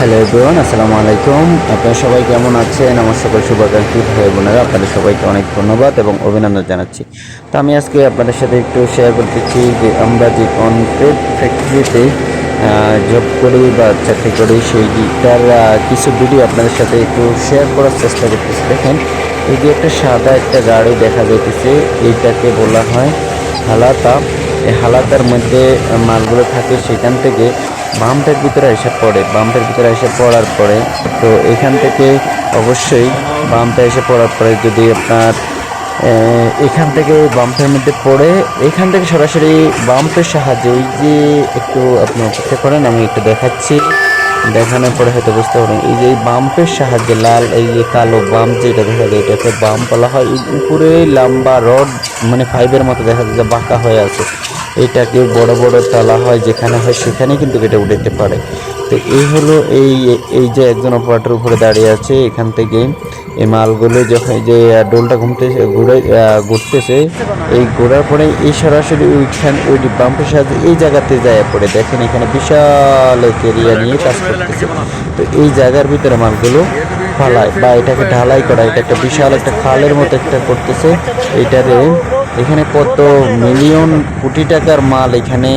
Hello everyone, আসসালামু আলাইকুম। আপনারা সবাই কেমন আছেন? আমার সকল শুভাকাঙ্ক্ষী ভাই বোনেরা, আপনাদের সবাইকে অনেক ধন্যবাদ এবং অভিনন্দন জানাচ্ছি। তো আমি আজকে আপনাদের সাথে একটু শেয়ার করতেছি যে আমরা যে কনক্রিট ফ্যাক্টরিতে জব করি বা চাকরি করি সেইটার কিছু ভিডিও আপনাদের সাথে একটু শেয়ার করার চেষ্টা করতেছি। দেখেন, এই যে একটা সাদা একটা গাড়ি দেখা যাইতেছে এইটাকে বলা হয় হালাতা। এই হালাতার মধ্যে মালগুলো থাকে সেখান থেকে বামটার ভিতরে এসে পড়ে। বামটার ভিতরে এসে পড়ার পরে তো এখান থেকে অবশ্যই বামটা এসে পড়ার পরে যদি আপনার এখান থেকে বাম্পের মধ্যে পড়ে, এখান থেকে সরাসরি বাম্পের সাহায্যে ওই যে একটু আপনি অপেক্ষা করেন, আমি একটু দেখাচ্ছি। দেখানোর পরে হয়তো বুঝতে পারবেন। এই যে এই বাম্পের সাহায্যে লাল, এই যে কালো বাম্প যেটা দেখা যায়, এটাকে বাম্প বলা হয়। উপরে লম্বা রড মানে ফাইবের মতো দেখা যায়, যে বাঁকা হয়ে আছে। এটাকে বড় বড় তালা হয় যেখানে হয় সেখানে কিন্তু এটা উঠাতে পারে। তো এই হলো এই এই যে একজন অপারেটর উপরে দাঁড়িয়ে আছে এখান থেকে। এই মালগুলো যখন যে ডোলটা ঘুমতে ঘুরে ঘুরতেছে, এই ঘোরার পরে এই সরাসরি ওইখান, ওই পাম্পের সাহায্যে এই জায়গাতে যায় পড়ে। দেখেন এখানে বিশাল এক এরিয়া নিয়ে কাজ করতেছে। তো এই জায়গার ভিতরে মালগুলো ফালায় বা এটাকে ঢালাই করা, এটা একটা বিশাল একটা খালের মতো একটা করতেছে। এটারে এখানে কত মিলিয়ন কোটি টাকার মাল এখানে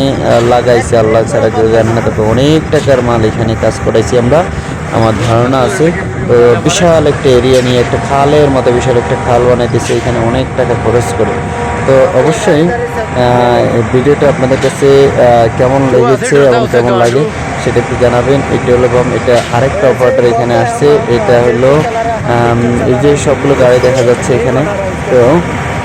লাগাইছে আল্লাহ ছাড়া কেউ জানে না। তবে অনেক টাকার মাল এখানে কাজ করাইছি আমরা। আমার ধারণা আছে, তো বিশাল একটা এরিয়া নিয়ে একটা খালের মতো বিশাল একটা খাল বানাইতেছে, এখানে অনেক টাকা খরচ করে। তো অবশ্যই ভিডিওটা আপনাদের কাছে কেমন লেগেছে এবং কেমন লাগে সেটা একটু জানাবেন। এটা হলো এবং এটা আরেকটা অপারেটর এখানে আসছে। এটা হলো এই যে সবগুলো গাড়ি দেখা যাচ্ছে এখানে। তো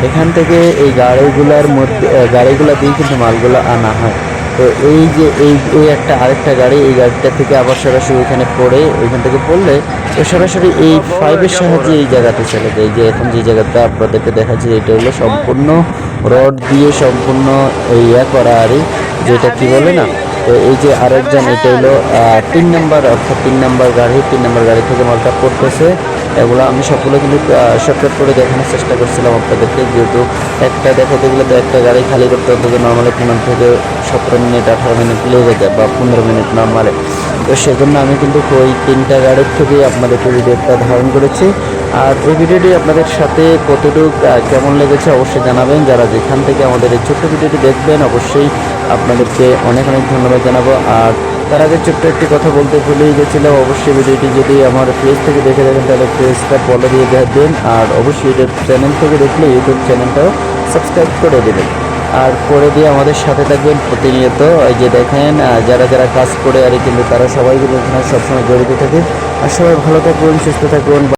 এখান থেকে এই গাড়িগুলোর মধ্যে গাড়িগুলো দিয়ে কিন্তু মালগুলো আনা হয়। তো এই যে এই এই একটা আরেকটা গাড়ি, এই গাড়িটা থেকে আবার সরাসরি এখানে পড়ে ওইখান থেকে পড়লে তো সরাসরি এই ফাইভের সাহায্যে এই জায়গাতে চলে যায়। যে এখন যে জায়গাটা আপনাদেরকে দেখাচ্ছি, এটা হলো সম্পূর্ণ রড দিয়ে সম্পূর্ণ ইয়া করা আর, যেটা কি বলে না? তো এই যে আরেকজন, এটা হলো তিন নাম্বার, অর্থাৎ তিন নাম্বার গাড়ি, তিন নাম্বার গাড়ি থেকে মালটা পড়তেছে। এগুলো আমি সবগুলো কিন্তু শর্টকাট করে দেখানোর চেষ্টা করছিলাম আপনাদেরকে। যেহেতু একটা দেখাতে গেলে তো একটা গাড়ি খালি করতে অন্তত নর্মালি পনেরো থেকে সতেরো মিনিট, আঠারো মিনিট লেগে যায় বা পনেরো মিনিট নর্মালে তো সেজন্য আমি কিন্তু ওই তিনটা গাড়ির থেকেই আপনাদেরকে ভিডিওটা ধারণ করেছি। আর এই ভিডিওটি আপনাদের সাথে কতটুকু কেমন লেগেছে অবশ্যই জানাবেন। যারা যেখান থেকে আমাদের এই ছোট্ট ভিডিওটি দেখবেন, অবশ্যই আপনাদেরকে অনেক অনেক ধন্যবাদ জানাব। আর তার আগে ছোট্ট একটি কথা বলতে ভুলেই গেছিলাম, অবশ্যই ভিডিওটি যদি আমার পেজ থেকে দেখে থাকেন, তাহলে পেজটা ফলো দিয়ে দেবেন। আর অবশ্যই ইউটিউব চ্যানেল থেকে দেখলে ইউটিউব চ্যানেলটাও সাবস্ক্রাইব করে দেবেন। আর করে দিয়ে আমাদের সাথে থাকবেন প্রতিনিয়ত। এই যে দেখেন যারা যারা কাজ করে আর কিন্তু তারা সবাই কিন্তু সবসময় জড়িত থাকে আর সবাই ভালো থাকুন সুস্থ থাকুন